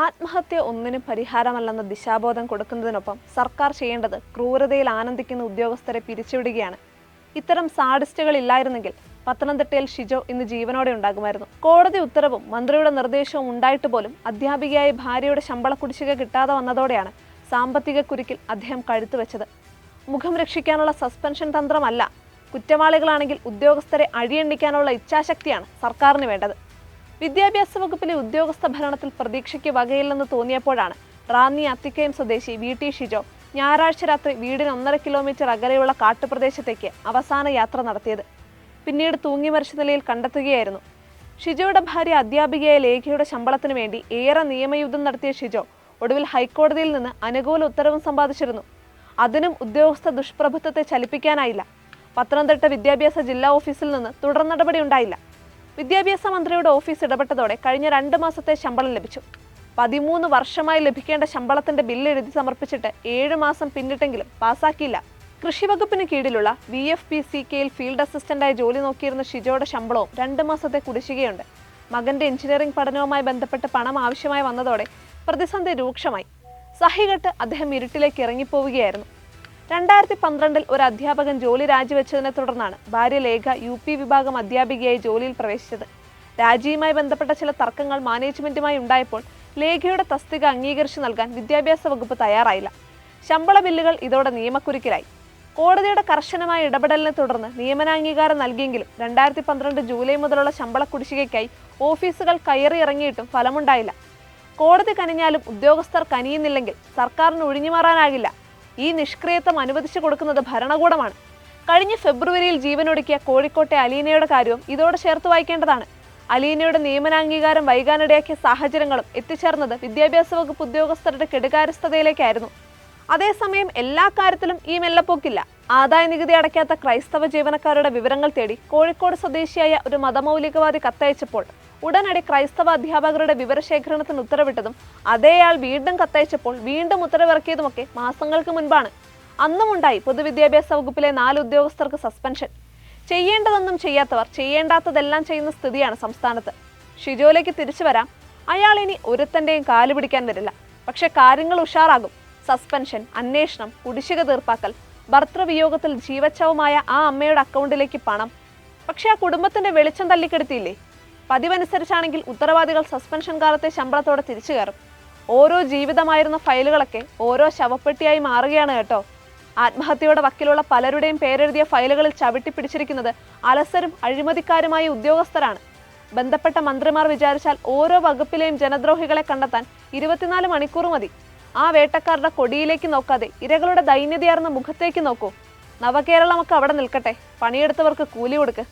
ആത്മഹത്യ ഒന്നിനും പരിഹാരമല്ലെന്ന ദിശാബോധം കൊടുക്കുന്നതിനൊപ്പം സർക്കാർ ചെയ്യേണ്ടത് ക്രൂരതയിൽ ആനന്ദിക്കുന്ന ഉദ്യോഗസ്ഥരെ പിരിച്ചുവിടുകയാണ്. ഇത്തരം സാഡിസ്റ്റുകൾ ഇല്ലായിരുന്നെങ്കിൽ പത്തനംതിട്ടയിൽ ഷിജോ ഇന്ന് ജീവനോടെ ഉണ്ടാകുമായിരുന്നു. കോടതി ഉത്തരവും മന്ത്രിയുടെ നിർദ്ദേശവും ഉണ്ടായിട്ട് പോലും അധ്യാപികയായി ഭാര്യയുടെ ശമ്പള കുടിശ്ശിക കിട്ടാതെ വന്നതോടെയാണ് സാമ്പത്തിക കുരുക്കിൽ അദ്ദേഹം കഴുത്തു വെച്ചത്. മുഖം രക്ഷിക്കാനുള്ള സസ്പെൻഷൻ തന്ത്രമല്ല കുറ്റവാളികളാണെങ്കിൽ ഉദ്യോഗസ്ഥരെ അഴിയണ്ടിക്കാനുള്ള ഇച്ഛാശക്തിയാണ് സർക്കാരിന് വേണ്ടത്. വിദ്യാഭ്യാസ വകുപ്പിലെ ഉദ്യോഗസ്ഥ ഭരണത്തിൽ പ്രതീക്ഷയ്ക്ക് വകയില്ലെന്ന് തോന്നിയപ്പോഴാണ് റാന്നി അത്തിക്കയം സ്വദേശി വി ടി ഷിജോ ഞായറാഴ്ച രാത്രി വീടിന് ഒന്നര കിലോമീറ്റർ അകലെയുള്ള കാട്ടുപ്രദേശത്തേക്ക് അവസാന യാത്ര നടത്തിയത്. പിന്നീട് തൂങ്ങി മരിച്ച നിലയിൽ കണ്ടെത്തുകയായിരുന്നു. ഷിജോയുടെ ഭാര്യ അധ്യാപികയായ ലേഖയുടെ ശമ്പളത്തിനു വേണ്ടി ഏറെ നിയമയുദ്ധം നടത്തിയ ഷിജോ ഒടുവിൽ ഹൈക്കോടതിയിൽ നിന്ന് അനുകൂല ഉത്തരവും സമ്പാദിച്ചിരുന്നു. അതിനും ഉദ്യോഗസ്ഥ ദുഷ്പ്രഭുത്വത്തെ ചലിപ്പിക്കാനായില്ല. പത്തനംതിട്ട വിദ്യാഭ്യാസ ജില്ലാ ഓഫീസിൽ നിന്ന് തുടർ നടപടി ഉണ്ടായില്ല വിദ്യാഭ്യാസ മന്ത്രിയുടെ ഓഫീസ് ഇടപെട്ടതോടെ കഴിഞ്ഞ രണ്ട് മാസത്തെ ശമ്പളം ലഭിച്ചു. പതിമൂന്ന് വർഷമായി ലഭിക്കേണ്ട ശമ്പളത്തിന്റെ ബില്ല് എഴുതി സമർപ്പിച്ചിട്ട് ഏഴ് മാസം പിന്നിട്ടെങ്കിലും പാസാക്കിയില്ല. കൃഷി വകുപ്പിന് കീഴിലുള്ള വി എഫ് പി സി കെയിൽ ഫീൽഡ് അസിസ്റ്റന്റായി ജോലി നോക്കിയിരുന്ന ഷിജോയുടെ ശമ്പളവും രണ്ട് മാസത്തെ കുടിശ്ശികയുണ്ട്. മകന്റെ എഞ്ചിനീയറിംഗ് പഠനവുമായി ബന്ധപ്പെട്ട് പണം ആവശ്യമായി വന്നതോടെ പ്രതിസന്ധി രൂക്ഷമായി. സഹികെട്ട് അദ്ദേഹം ഇരുട്ടിലേക്ക് ഇറങ്ങിപ്പോവുകയായിരുന്നു. രണ്ടായിരത്തി പന്ത്രണ്ടിൽ ഒരു അധ്യാപകൻ ജോലി രാജിവെച്ചതിനെ തുടർന്നാണ് ഭാര്യ ലേഖ യു പി വിഭാഗം അധ്യാപികയായി ജോലിയിൽ പ്രവേശിച്ചത്. രാജിയുമായി ബന്ധപ്പെട്ട ചില തർക്കങ്ങൾ മാനേജ്മെന്റുമായി ഉണ്ടായപ്പോൾ ലേഖയുടെ തസ്തിക അംഗീകരിച്ചു നൽകാൻ വിദ്യാഭ്യാസ വകുപ്പ് തയ്യാറായില്ല. ശമ്പള ബില്ലുകൾ ഇതോടെ നിയമക്കുരുക്കിലായി. കോടതിയുടെ കർശനമായ ഇടപെടലിനെ തുടർന്ന് നിയമനാംഗീകാരം നൽകിയെങ്കിലും രണ്ടായിരത്തി പന്ത്രണ്ട് ജൂലൈ മുതലുള്ള ശമ്പള കുടിശ്ശികയ്ക്കായി ഓഫീസുകൾ കയറി ഇറങ്ങിയിട്ടും ഫലമുണ്ടായില്ല. കോടതി കനിഞ്ഞാലും ഉദ്യോഗസ്ഥർ കനിയുന്നില്ലെങ്കിൽ സർക്കാരിന് ഒഴിഞ്ഞുമാറാനാകില്ല. ഈ നിഷ്ക്രിയത്വം അനുവദിച്ചു കൊടുക്കുന്നത് ഭരണകൂടമാണ്. കഴിഞ്ഞ ഫെബ്രുവരിയിൽ ജീവനൊടുക്കിയ കോഴിക്കോട്ടെ അലീനയുടെ കാര്യവും ഇതോടെ ചേർത്ത് വായിക്കേണ്ടതാണ്. അലീനയുടെ നിയമനാംഗീകാരം വൈകാനിടയാക്കിയ സാഹചര്യങ്ങളും എത്തിച്ചേർന്നത് വിദ്യാഭ്യാസ വകുപ്പ് ഉദ്യോഗസ്ഥരുടെ കെടുകാര്യസ്ഥതയിലേക്കായിരുന്നു. അതേസമയം എല്ലാ കാര്യത്തിലും ഈ മെല്ലപ്പോക്കില്ല. ആദായ നികുതി അടയ്ക്കാത്ത ക്രൈസ്തവ ജീവനക്കാരുടെ വിവരങ്ങൾ തേടി കോഴിക്കോട് സ്വദേശിയായ ഒരു മതമൗലികവാദി കത്തയച്ചപ്പോൾ ഉടനടി ക്രൈസ്തവ അധ്യാപകരുടെ വിവരശേഖരണത്തിന് ഉത്തരവിട്ടതും അതേയാൾ വീണ്ടും കത്തയച്ചപ്പോൾ വീണ്ടും ഉത്തരവിറക്കിയതുമൊക്കെ മാസങ്ങൾക്ക് മുൻപാണ്. അന്നുമുണ്ടായി പൊതുവിദ്യാഭ്യാസ വകുപ്പിലെ നാല് ഉദ്യോഗസ്ഥർക്ക് സസ്പെൻഷൻ. ചെയ്യേണ്ടതൊന്നും ചെയ്യാത്തവർ ചെയ്യേണ്ടാത്തതെല്ലാം ചെയ്യുന്ന സ്ഥിതിയാണ് സംസ്ഥാനത്ത്. ഷിജോയിലേക്ക് തിരിച്ചു വരാം. അയാൾ ഇനി ഒരുത്തന്റെയും കാൽ പിടിക്കാൻ വരില്ല. പക്ഷെ കാര്യങ്ങൾ ഉഷാറാകും. സസ്പെൻഷൻ അന്വേഷണം കുടിശ്ശിക തീർപ്പാക്കൽ ഭർത്തൃവിയോഗത്തിൽ ജീവച്ഛവമായ ആ അമ്മയുടെ അക്കൗണ്ടിലേക്ക് പണം. പക്ഷെ ആ കുടുംബത്തിന്റെ വെളിച്ചം തല്ലിക്കെടുത്തിയില്ലേ പതിവനുസരിച്ചാണെങ്കിൽ ഉത്തരവാദികൾ സസ്പെൻഷൻ കാലത്തെ ശമ്പളത്തോടെ തിരിച്ചു കയറും. ഓരോ ജീവിതമായിരുന്ന ഫയലുകളൊക്കെ ഓരോ ശവപ്പെട്ടിയായി മാറുകയാണ് കേട്ടോ. ആത്മഹത്യയുടെ വക്കിലുള്ള പലരുടെയും പേരെഴുതിയ ഫയലുകളിൽ ചവിട്ടി പിടിച്ചിരിക്കുന്നത് അലസരും അഴിമതിക്കാരുമായ ഉദ്യോഗസ്ഥരാണ്. ബന്ധപ്പെട്ട മന്ത്രിമാർ വിചാരിച്ചാൽ ഓരോ വകുപ്പിലെയും ജനദ്രോഹികളെ കണ്ടെത്താൻ ഇരുപത്തിനാല് മണിക്കൂർ മതി. ആ വേട്ടക്കാരുടെ കൊടിയിലേക്ക് നോക്കാതെ ഇരകളുടെ ദൈന്യതയാർന്ന മുഖത്തേക്ക് നോക്കൂ. നവകേരളമൊക്കെ അവിടെ നിൽക്കട്ടെ. പണിയെടുത്തവർക്ക് കൂലി കൊടുക്ക്.